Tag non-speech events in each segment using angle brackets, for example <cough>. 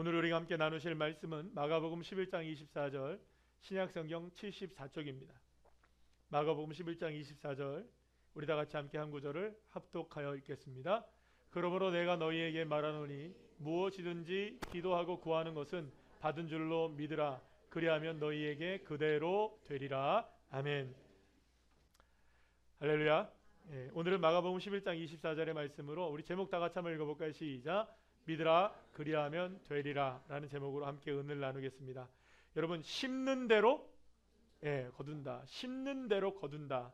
오늘 우리가 함께 나누실 말씀은 마가복음 11장 24절 신약성경 74쪽입니다. 마가복음 11장 24절 우리 다 같이 함께 한 구절을 합독하여 읽겠습니다. 그러므로 내가 너희에게 말하노니 무엇이든지 기도하고 구하는 것은 받은 줄로 믿으라 그리하면 너희에게 그대로 되리라 아멘. 할렐루야. 예, 오늘은 마가복음 11장 24절의 말씀으로 우리 제목 다 같이 한번 읽어볼까요? 시작. 믿으라 그리하면 되리라 라는 제목으로 함께 은을 나누겠습니다. 여러분 심는 대로 예, 거둔다. 심는 대로 거둔다.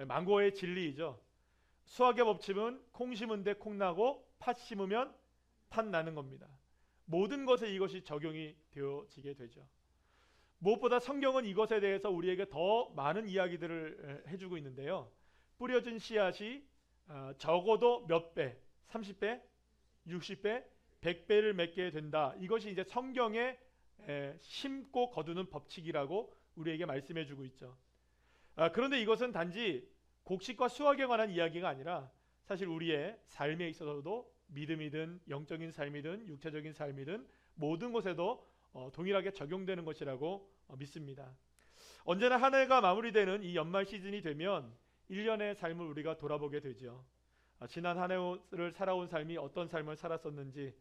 예, 망고의 진리이죠. 수학의 법칙은 콩 심은 데 콩 나고 팥 심으면 팥 나는 겁니다. 모든 것에 이것이 적용이 되어지게 되죠. 무엇보다 성경은 이것에 대해서 우리에게 더 많은 이야기들을 해주고 있는데요. 뿌려진 씨앗이 어, 적어도 몇 배, 30배, 60배, 100배를 맺게 된다. 이것이 이제 성경에 심고 거두는 법칙이라고 우리에게 말씀해 주고 있죠. 아, 그런데 이것은 단지 곡식과 수학에 관한 이야기가 아니라 사실 우리의 삶에 있어서도 믿음이든 영적인 삶이든 육체적인 삶이든 모든 곳에도 어, 동일하게 적용되는 것이라고 어, 믿습니다. 언제나 한 해가 마무리되는 이 연말 시즌이 되면 1년의 삶을 우리가 돌아보게 되죠. 아, 지난 한 해를 살아온 삶이 어떤 삶을 살았었는지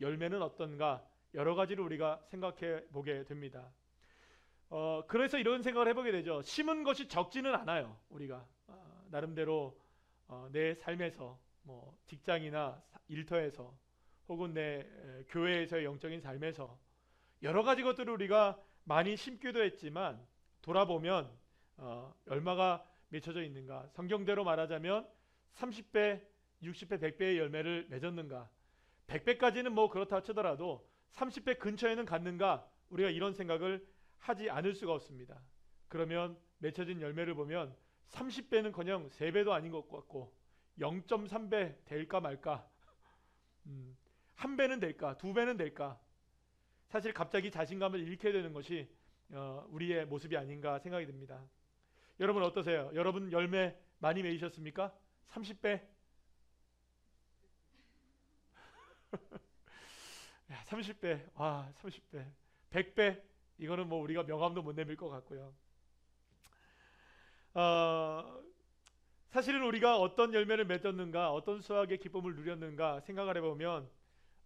열매는 어떤가 여러 가지를 우리가 생각해 보게 됩니다. 어, 그래서 이런 생각을 해보게 되죠. 심은 것이 적지는 않아요. 우리가 어, 나름대로 어, 내 삶에서 뭐 직장이나 일터에서 혹은 내 에, 교회에서의 영적인 삶에서 여러 가지 것들을 우리가 많이 심기도 했지만 돌아보면 어, 얼마가 맺혀져 있는가? 성경대로 말하자면 30배, 60배, 100배의 열매를 맺었는가? 100배까지는 뭐 그렇다 치더라도 30배 근처에는 갔는가? 우리가 이런 생각을 하지 않을 수가 없습니다. 그러면 맺혀진 열매를 보면 30배는커녕 3배도 아닌 것 같고 0.3배 될까 말까? 음, 한 배는 될까? 두 배는 될까? 사실 갑자기 자신감을 잃게 되는 것이 어, 우리의 모습이 아닌가 생각이 듭니다. 여러분 어떠세요? 여러분 열매 많이 맺으셨습니까? 30배? <laughs> 야, 30배. 와, 30배. 100배. 이거는 뭐 우리가 명함도 못 내밀 것 같고요. 어, 사실은 우리가 어떤 열매를 맺었는가, 어떤 수학의 기쁨을 누렸는가 생각을 해보면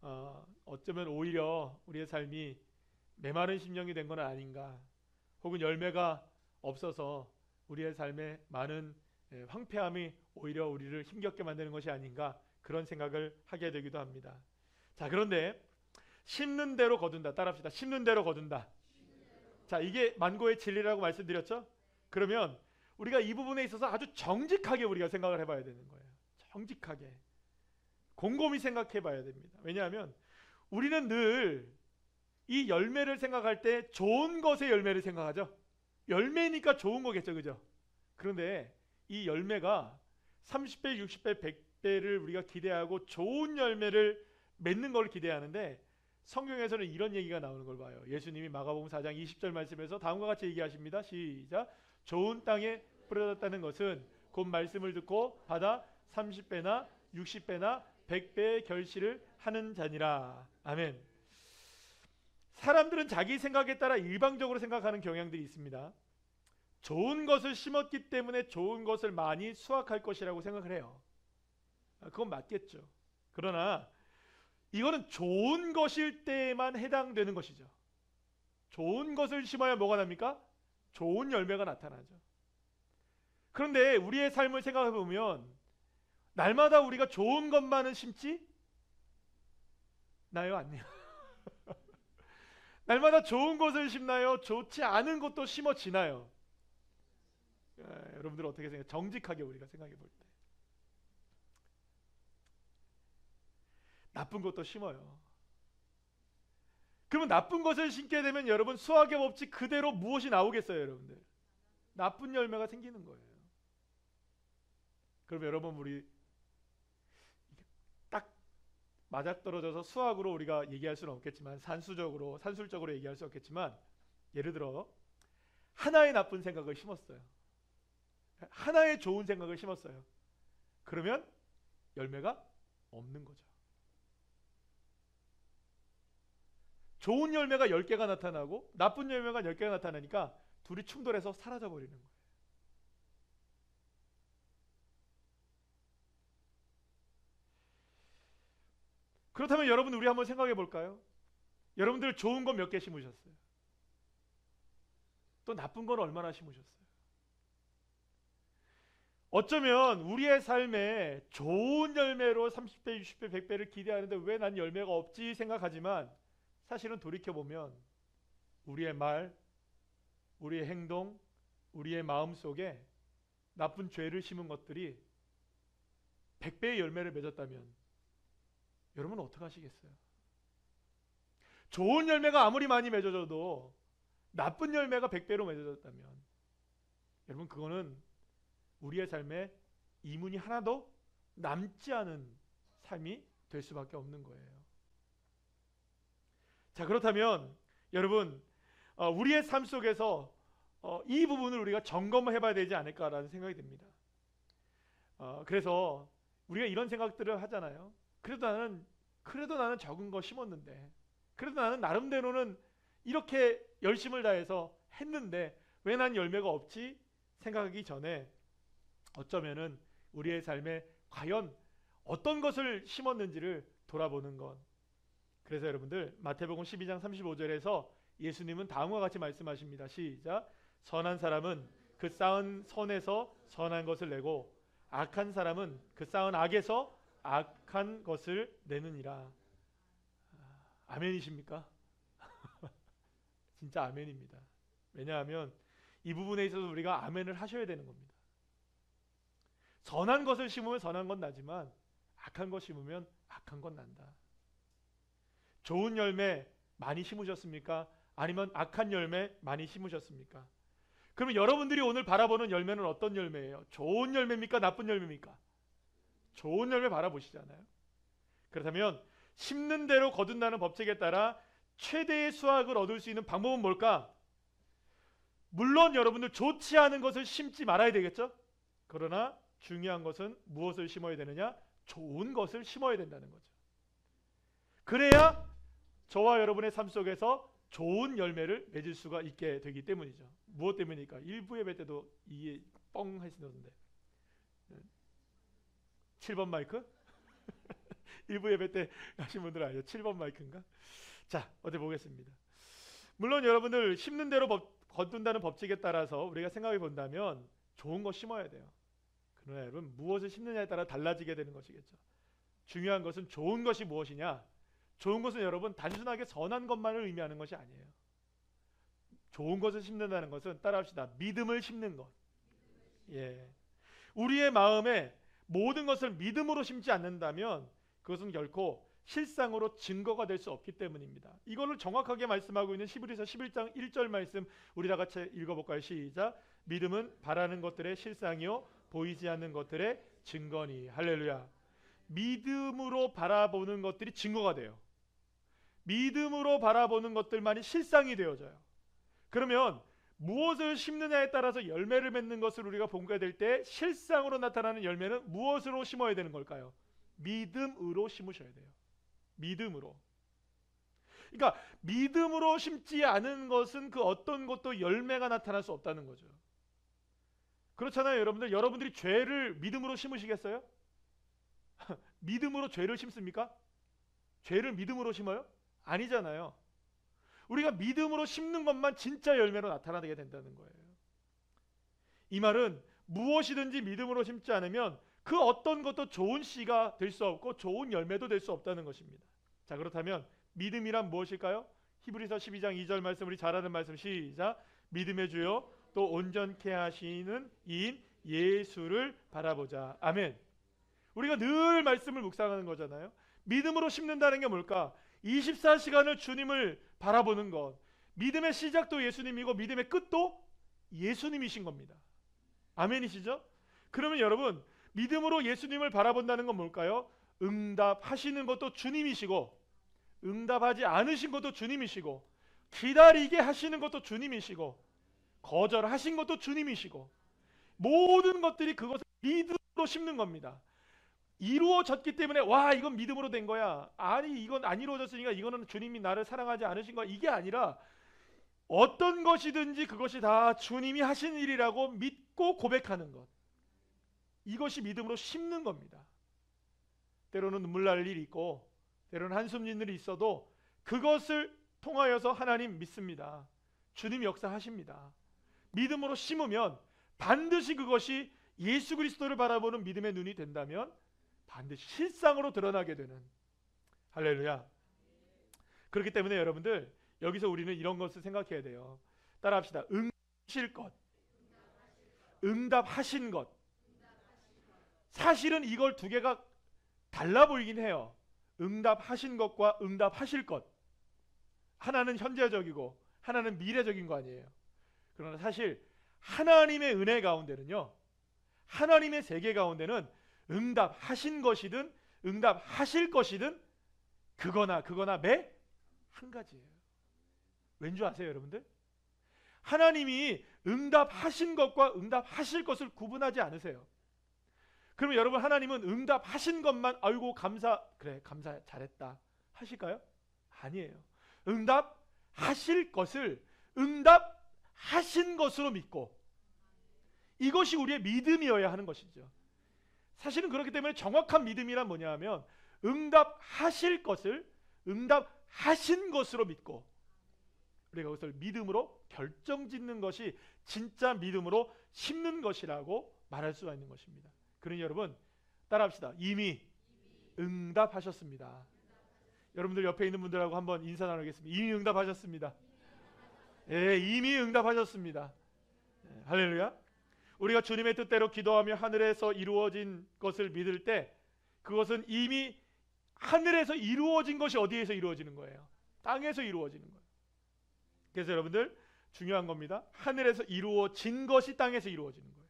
어, 어쩌면 오히려 우리의 삶이 메마른 심령이 된 건 아닌가, 혹은 열매가 없어서 우리의 삶에 많은 예, 황폐함이 오히려 우리를 힘겹게 만드는 것이 아닌가 그런 생각을 하게 되기도 합니다. 자, 그런데 심는 대로 거둔다. 따라합시다. 심는 대로 거둔다. 자, 이게 만고의 진리라고 말씀드렸죠? 그러면 우리가 이 부분에 있어서 아주 정직하게 우리가 생각을 해봐야 되는 거예요. 정직하게. 곰곰이 생각해 봐야 됩니다. 왜냐하면 우리는 늘 이 열매를 생각할 때 좋은 것의 열매를 생각하죠. 열매니까 좋은 거겠죠. 그죠? 그런데 이 열매가 30배, 60배, 100배를 우리가 기대하고 좋은 열매를 맺는 걸 기대하는데 성경에서는 이런 얘기가 나오는 걸 봐요. 예수님이 마가복음 4장 20절 말씀에서 다음과 같이 얘기하십니다. 시작. 좋은 땅에 뿌려졌다는 것은 곧 말씀을 듣고 받아 30배나 60배나 100배의 결실을 하는 자니라. 아멘. 사람들은 자기 생각에 따라 일방적으로 생각하는 경향들이 있습니다. 좋은 것을 심었기 때문에 좋은 것을 많이 수확할 것이라고 생각을 해요. 아, 그건 맞겠죠. 그러나 이거는 좋은 것일 때만 해당되는 것이죠. 좋은 것을 심어야 뭐가 납니까? 좋은 열매가 나타나죠. 그런데 우리의 삶을 생각해 보면 날마다 우리가 좋은 것만은 심지 나요 아니요. <laughs> 날마다 좋은 것을 심나요? 좋지 않은 것도 심어지나요? 예, 여러분들 어떻게 생각해요? 정직하게 우리가 생각해 볼 때. 나쁜 것도 심어요. 그러면 나쁜 것을 심게 되면 여러분 수학의 법칙 그대로 무엇이 나오겠어요, 여러분들? 나쁜 열매가 생기는 거예요. 그럼 여러분 우리 딱 맞아떨어져서 수학으로 우리가 얘기할 수는 없겠지만 산수적으로 산술적으로 얘기할 수 없겠지만 예를 들어 하나의 나쁜 생각을 심었어요. 하나의 좋은 생각을 심었어요. 그러면 열매가 없는 거죠. 좋은 열매가 10개가 나타나고 나쁜 열매가 10개가 나타나니까 둘이 충돌해서 사라져 버리는 거예요. 그렇다면 여러분 우리 한번 생각해 볼까요? 여러분들 좋은 건몇개 심으셨어요? 또 나쁜 건 얼마나 심으셨어요? 어쩌면 우리의 삶에 좋은 열매로 30배, 60배, 100배를 기대하는데 왜 난 열매가 없지 생각하지만 사실은 돌이켜 보면 우리의 말, 우리의 행동, 우리의 마음 속에 나쁜 죄를 심은 것들이 100배의 열매를 맺었다면 여러분 어떻게 하시겠어요? 좋은 열매가 아무리 많이 맺어져도 나쁜 열매가 100배로 맺어졌다면 여러분 그거는 우리의 삶에 이문이 하나도 남지 않은 삶이 될 수밖에 없는 거예요. 자 그렇다면 여러분 어, 우리의 삶 속에서 어, 이 부분을 우리가 점검을 해봐야 되지 않을까라는 생각이 듭니다. 어, 그래서 우리가 이런 생각들을 하잖아요. 그래도 나는 그래도 나는 적은 거 심었는데 그래도 나는 나름대로는 이렇게 열심을 다해서 했는데 왜 난 열매가 없지 생각하기 전에 어쩌면은 우리의 삶에 과연 어떤 것을 심었는지를 돌아보는 것. 그래서 여러분들 마태복음 12장 35절에서 예수님은 다음과 같이 말씀하십니다. 시작. 선한 사람은 그 쌓은 선에서 선한 것을 내고 악한 사람은 그 쌓은 악에서 악한 것을 내느니라. 아, 아멘이십니까? <laughs> 진짜 아멘입니다. 왜냐하면 이 부분에 있어서 우리가 아멘을 하셔야 되는 겁니다. 선한 것을 심으면 선한 건 나지만 악한 것 심으면 악한 건 난다. 좋은 열매 많이 심으셨습니까? 아니면 악한 열매 많이 심으셨습니까? 그러면 여러분들이 오늘 바라보는 열매는 어떤 열매예요? 좋은 열매입니까? 나쁜 열매입니까? 좋은 열매 바라보시잖아요. 그렇다면 심는 대로 거둔다는 법칙에 따라 최대의 수확을 얻을 수 있는 방법은 뭘까? 물론 여러분들 좋지 않은 것을 심지 말아야 되겠죠? 그러나 중요한 것은 무엇을 심어야 되느냐? 좋은 것을 심어야 된다는 거죠. 그래야 저와 여러분의 삶 속에서 좋은 열매를 맺을 수가 있게 되기 때문이죠. 무엇 때문입니까? 일부 예배 때도 이게 뻥 하시던데. 7번 마이크? <laughs> 일부 예배 때 하신 분들 아니죠? 7번 마이크인가? 자, 어디 보겠습니다. 물론 여러분들 심는 대로 법, 거둔다는 법칙에 따라서 우리가 생각해 본다면 좋은 거 심어야 돼요. 그러나 여러분 무엇을 심느냐에 따라 달라지게 되는 것이겠죠. 중요한 것은 좋은 것이 무엇이냐? 좋은 것은 여러분 단순하게 선한 것만을 의미하는 것이 아니에요. 좋은 것을 심는다는 것은 따라합시다. 믿음을 심는 것. 예. 우리의 마음에 모든 것을 믿음으로 심지 않는다면 그것은 결코 실상으로 증거가 될 수 없기 때문입니다. 이거를 정확하게 말씀하고 있는 히브리서 11장 1절 말씀 우리 다 같이 읽어 볼까요? 시작. 믿음은 바라는 것들의 실상이요 보이지 않는 것들의 증거니. 할렐루야. 믿음으로 바라보는 것들이 증거가 돼요. 믿음으로 바라보는 것들만이 실상이 되어져요. 그러면 무엇을 심느냐에 따라서 열매를 맺는 것을 우리가 본게 될때 실상으로 나타나는 열매는 무엇으로 심어야 되는 걸까요? 믿음으로 심으셔야 돼요. 믿음으로. 그러니까 믿음으로 심지 않은 것은 그 어떤 것도 열매가 나타날 수 없다는 거죠. 그렇잖아요, 여러분들. 여러분들이 죄를 믿음으로 심으시겠어요? <laughs> 믿음으로 죄를 심습니까? 죄를 믿음으로 심어요? 아니잖아요. 우리가 믿음으로 심는 것만 진짜 열매로 나타나게 된다는 거예요. 이 말은 무엇이든지 믿음으로 심지 않으면 그 어떤 것도 좋은 씨가 될 수 없고 좋은 열매도 될 수 없다는 것입니다. 자, 그렇다면 믿음이란 무엇일까요? 히브리서 12장 2절 말씀 우리 잘 아는 말씀 시작. 믿음의 주요 또 온전케 하시는 이인 예수를 바라보자. 아멘. 우리가 늘 말씀을 묵상하는 거잖아요. 믿음으로 심는다는 게 뭘까? 24시간을 주님을 바라보는 것. 믿음의 시작도 예수님이고 믿음의 끝도 예수님이신 겁니다. 아멘이시죠? 그러면 여러분, 믿음으로 예수님을 바라본다는 건 뭘까요? 응답하시는 것도 주님이시고 응답하지 않으신 것도 주님이시고 기다리게 하시는 것도 주님이시고 거절하신 것도 주님이시고 모든 것들이 그것을 믿음으로 심는 겁니다. 이루어졌기 때문에 와 이건 믿음으로 된 거야. 아니 이건 안 이루어졌으니까 이거는 주님이 나를 사랑하지 않으신 거야. 이게 아니라 어떤 것이든지 그것이 다 주님이 하신 일이라고 믿고 고백하는 것. 이것이 믿음으로 심는 겁니다. 때로는 눈물 날 일이 있고 때로는 한숨 짓는 일이 있어도 그것을 통하여서 하나님 믿습니다. 주님 역사하십니다. 믿음으로 심으면 반드시 그것이 예수 그리스도를 바라보는 믿음의 눈이 된다면 반드시 실상으로 드러나게 되는 할렐루야. 그렇기 때문에 여러분들 여기서 우리는 이런 것을 생각해야 돼요. 따라합시다. 응실 것, 응답하신 것. 사실은 이걸 두 개가 달라 보이긴 해요. 응답하신 것과 응답하실 것. 하나는 현재적이고 하나는 미래적인 거 아니에요. 그러나 사실 하나님의 은혜 가운데는요. 하나님의 세계 가운데는 응답하신 것이든 응답하실 것이든 그거나 그거나 매 한 가지예요. 왠줄 아세요, 여러분들? 하나님이 응답하신 것과 응답하실 것을 구분하지 않으세요. 그러면 여러분 하나님은 응답하신 것만 아이고 감사 그래 감사 잘했다 하실까요? 아니에요. 응답하실 것을 응답 하신 것으로 믿고 이것이 우리의 믿음이어야 하는 것이죠. 사실은 그렇기 때문에 정확한 믿음이란 뭐냐 하면 응답하실 것을 응답하신 것으로 믿고 우리가 그것을 믿음으로 결정 짓는 것이 진짜 믿음으로 심는 것이라고 말할 수가 있는 것입니다. 그러니 여러분 따라합시다. 이미 응답하셨습니다. 여러분들 옆에 있는 분들하고 한번 인사 나누겠습니다. 이미 응답하셨습니다. 예, 이미 응답하셨습니다. 예, 할렐루야. 우리가 주님의 뜻대로 기도하며 하늘에서 이루어진 것을 믿을 때 그것은 이미 하늘에서 이루어진 것이 어디에서 이루어지는 거예요? 땅에서 이루어지는 거예요. 그래서 여러분들 중요한 겁니다. 하늘에서 이루어진 것이 땅에서 이루어지는 거예요.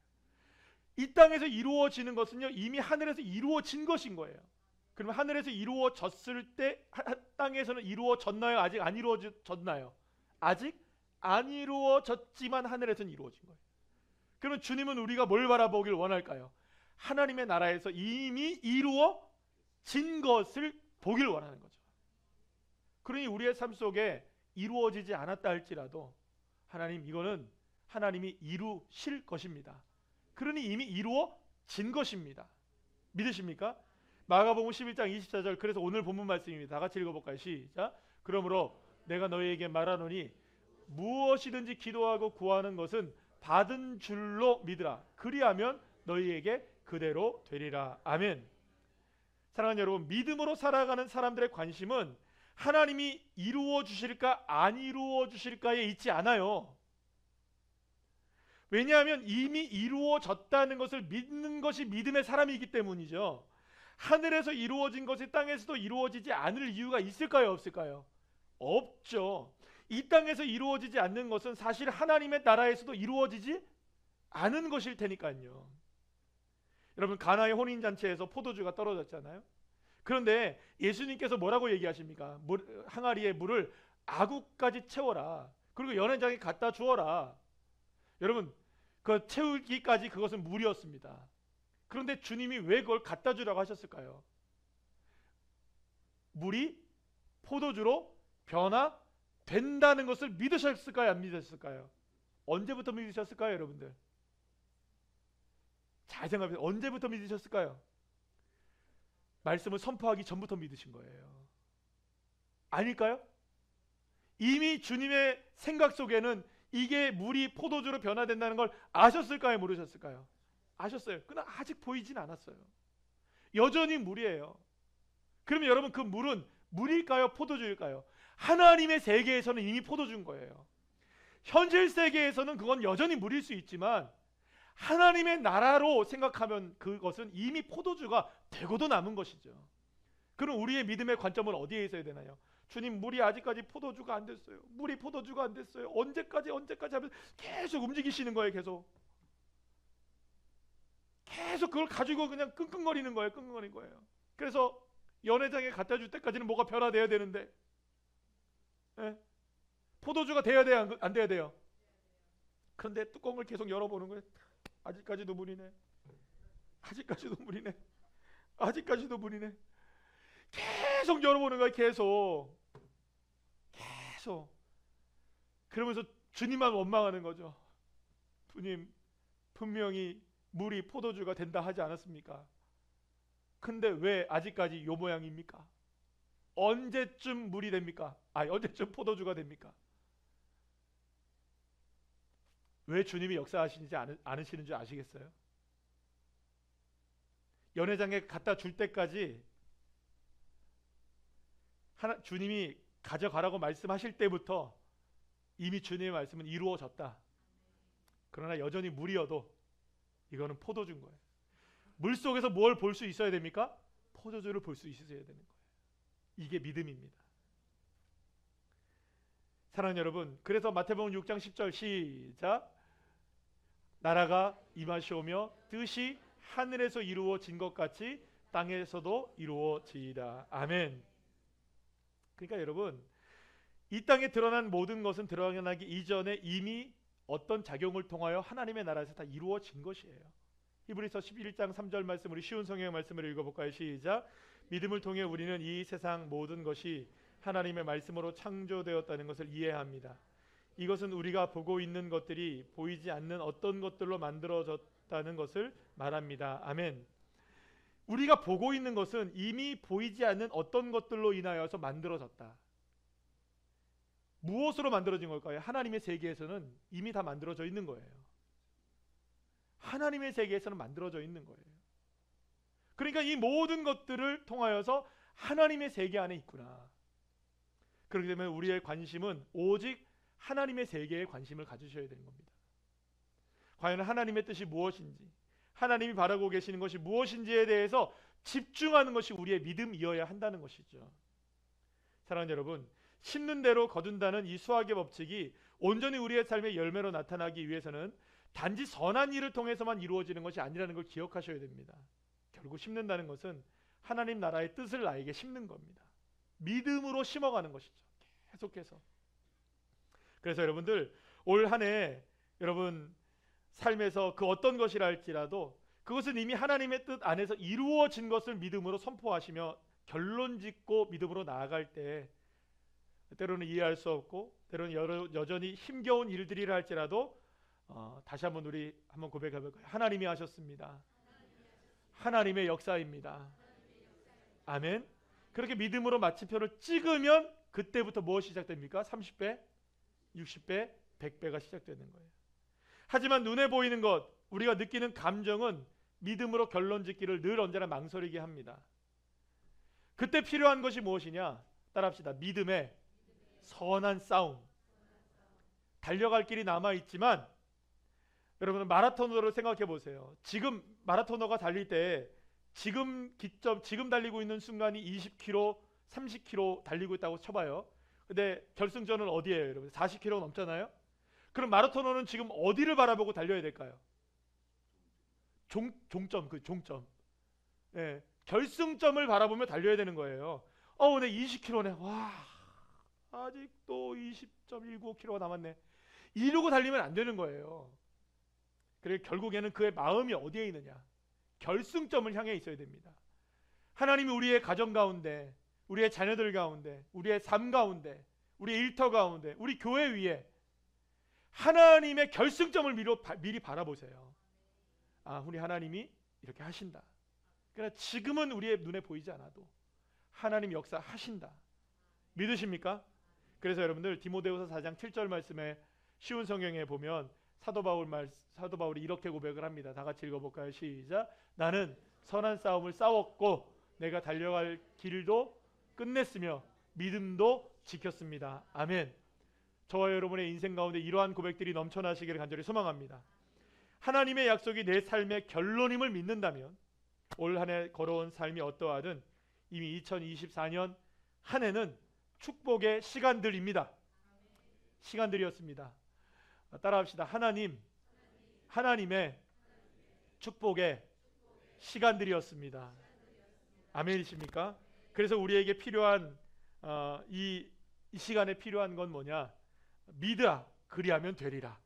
이 땅에서 이루어지는 것은요 이미 하늘에서 이루어진 것인 거예요. 그러면 하늘에서 이루어졌을 때 하- 하- 땅에서는 이루어졌나요? 아직 안 이루어졌나요? 아직 안 이루어졌지만 하늘에서는 이루어진 거예요. 그러면 주님은 우리가 뭘 바라보길 원할까요? 하나님의 나라에서 이미 이루어진 것을 보길 원하는 거죠. 그러니 우리의 삶 속에 이루어지지 않았다 할지라도 하나님 이거는 하나님이 이루실 것입니다. 그러니 이미 이루어진 것입니다. 믿으십니까? 마가복음 11장 24절 그래서 오늘 본문 말씀입니다. 다 같이 읽어볼까요? 시작. 그러므로 내가 너희에게 말하노니 무엇이든지 기도하고 구하는 것은 받은 줄로 믿으라. 그리하면 너희에게 그대로 되리라. 아멘. 사랑하는 여러분, 믿음으로 살아가는 사람들의 관심은 하나님이 이루어 주실까 안 이루어 주실까에 있지 않아요. 왜냐하면 이미 이루어졌다는 것을 믿는 것이 믿음의 사람이기 때문이죠. 하늘에서 이루어진 것이 땅에서도 이루어지지 않을 이유가 있을까요, 없을까요? 없죠. 이 땅에서 이루어지지 않는 것은 사실 하나님의 나라에서도 이루어지지 않은 것일 테니까요. 여러분 가나의 혼인 잔치에서 포도주가 떨어졌잖아요. 그런데 예수님께서 뭐라고 얘기하십니까? 물, 항아리에 물을 아구까지 채워라. 그리고 연회장에 갖다 주어라. 여러분 그 채우기까지 그것은 물이었습니다. 그런데 주님이 왜 그걸 갖다 주라고 하셨을까요? 물이 포도주로 변화 된다는 것을 믿으셨을까요? 안 믿으셨을까요? 언제부터 믿으셨을까요, 여러분들? 잘 생각해 보세요. 언제부터 믿으셨을까요? 말씀을 선포하기 전부터 믿으신 거예요. 아닐까요? 이미 주님의 생각 속에는 이게 물이 포도주로 변화된다는 걸 아셨을까요? 모르셨을까요? 아셨어요. 그러나 아직 보이진 않았어요. 여전히 물이에요. 그러면 여러분 그 물은 물일까요? 포도주일까요? 하나님의 세계에서는 이미 포도주인 거예요. 현실 세계에서는 그건 여전히 물일 수 있지만 하나님의 나라로 생각하면 그것은 이미 포도주가 되고도 남은 것이죠. 그럼 우리의 믿음의 관점은 어디에 있어야 되나요? 주님 물이 아직까지 포도주가 안 됐어요. 물이 포도주가 안 됐어요. 언제까지 언제까지 하면 계속 움직이시는 거예요. 계속. 계속 그걸 가지고 그냥 끙끙거리는 거예요. 끙끙거리는 거예요. 그래서 연회장에 갖다 줄 때까지는 뭐가 변화돼야 되는데 예? 포도주가 돼야 돼야 안, 안 돼야 돼요. 그런데 뚜껑을 계속 열어보는 거예요. 아직까지도 물이네. 아직까지도 물이네. 아직까지도 무리네. 계속 열어보는 거야 계속 계속 그러면서 주님만 원망하는 거죠. 주님 분명히 물이 포도주가 된다 하지 않았습니까? 근데 왜 아직까지 요 모양입니까? 언제쯤 물이 됩니까? 아 언제쯤 포도주가 됩니까? 왜 주님이 역사하시는지 아느, 않으시는 줄 아시겠어요? 연회장에 갖다 줄 때까지 하나, 주님이 가져가라고 말씀하실 때부터 이미 주님의 말씀은 이루어졌다. 그러나 여전히 물이어도 이거는 포도주인 거예요. 물 속에서 뭘 볼 수 있어야 됩니까? 포도주를 볼 수 있어야 되는 거예요. 이게 믿음입니다. 사랑하는 여러분, 그래서 마태복음 6장 10절 시작. 나라가 임하시오며 뜻이 하늘에서 이루어진 것 같이 땅에서도 이루어지이다. 아멘. 그러니까 여러분, 이 땅에 드러난 모든 것은 드러나기 이전에 이미 어떤 작용을 통하여 하나님의 나라에서 다 이루어진 것이에요. 히브리서 11장 3절 말씀 우리 쉬운 성경 말씀을 읽어볼까요? 시작. 믿음을 통해 우리는 이 세상 모든 것이 하나님의 말씀으로 창조되었다는 것을 이해합니다. 이것은 우리가 보고 있는 것들이 보이지 않는 어떤 것들로 만들어졌다는 것을 말합니다. 아멘. 우리가 보고 있는 것은 이미 보이지 않는 어떤 것들로 인하여서 만들어졌다. 무엇으로 만들어진 걸까요? 하나님의 세계에서는 이미 다 만들어져 있는 거예요. 하나님의 세계에서는 만들어져 있는 거예요. 그러니까 이 모든 것들을 통하여서 하나님의 세계 안에 있구나. 그렇기 때문에 우리의 관심은 오직 하나님의 세계에 관심을 가지셔야 되는 겁니다. 과연 하나님의 뜻이 무엇인지, 하나님이 바라고 계시는 것이 무엇인지에 대해서 집중하는 것이 우리의 믿음이어야 한다는 것이죠. 사랑하는 여러분, 심는 대로 거둔다는 이 수학의 법칙이 온전히 우리의 삶의 열매로 나타나기 위해서는 단지 선한 일을 통해서만 이루어지는 것이 아니라는 걸 기억하셔야 됩니다. 결국 심는다는 것은 하나님 나라의 뜻을 나에게 심는 겁니다. 믿음으로 심어가는 것이죠. 계속해서. 그래서 여러분들 올 한 해 여러분 삶에서 그 어떤 것이라 할지라도 그것은 이미 하나님의 뜻 안에서 이루어진 것을 믿음으로 선포하시며 결론 짓고 믿음으로 나아갈 때 때로는 이해할 수 없고 때로는 여러, 여전히 힘겨운 일들이라 할지라도 어, 다시 한번 우리 한번 고백해 볼까요? 하나님이 하셨습니다. 하나님의 역사입니다. 아멘. 그렇게 믿음으로 마침표를 찍으면 그때부터 무엇이 시작됩니까? 30배, 60배, 100배가 시작되는 거예요. 하지만 눈에 보이는 것, 우리가 느끼는 감정은 믿음으로 결론 짓기를 늘 언제나 망설이게 합니다. 그때 필요한 것이 무엇이냐? 따라합시다. 믿음의 선한 싸움. 달려갈 길이 남아 있지만 여러분 마라토너를 생각해 보세요. 지금 마라토너가 달릴 때 지금 기점 지금 달리고 있는 순간이 20km, 30km 달리고 있다고 쳐봐요. 근데 결승전은 어디예요, 여러분? 40km 넘잖아요. 그럼 마라토너는 지금 어디를 바라보고 달려야 될까요? 종, 종점 그 종점. 예, 결승점을 바라보며 달려야 되는 거예요. 어, 오늘 20km네. 와, 아직도 20.195km가 남았네. 이러고 달리면 안 되는 거예요. 그래 결국에는 그의 마음이 어디에 있느냐? 결승점을 향해 있어야 됩니다. 하나님이 우리의 가정 가운데, 우리의 자녀들 가운데, 우리의 삶 가운데, 우리 일터 가운데, 우리 교회 위에 하나님의 결승점을 미리 바라보세요. 아, 우리 하나님이 이렇게 하신다. 그러나 지금은 우리의 눈에 보이지 않아도 하나님 역사 하신다. 믿으십니까? 그래서 여러분들 디모데후서 4장 7절 말씀에 쉬운 성경에 보면 사도 바울 말 사도 바울이 이렇게 고백을 합니다. 다 같이 읽어 볼까요? 시작. 나는 선한 싸움을 싸웠고 내가 달려갈 길도 끝냈으며 믿음도 지켰습니다. 아멘. 저와 여러분의 인생 가운데 이러한 고백들이 넘쳐나시기를 간절히 소망합니다. 하나님의 약속이 내 삶의 결론임을 믿는다면 올 한 해 걸어온 삶이 어떠하든 이미 2024년 한 해는 축복의 시간들입니다. 시간들이었습니다. 따라합시다. 하나님, 하나님의 축복의 시간들이었습니다. 아멘이십니까? 그래서 우리에게 필요한 어, 이, 이 시간에 필요한 건 뭐냐? 믿으라 그리하면 되리라.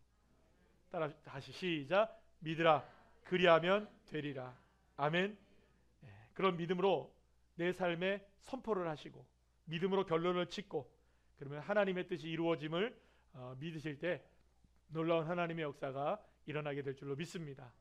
따라 다시 시작. 믿으라 그리하면 되리라. 아멘. 예, 그런 믿음으로 내 삶에 선포를 하시고 믿음으로 결론을 짓고 그러면 하나님의 뜻이 이루어짐을 어, 믿으실 때 놀라운 하나님의 역사가 일어나게 될 줄로 믿습니다.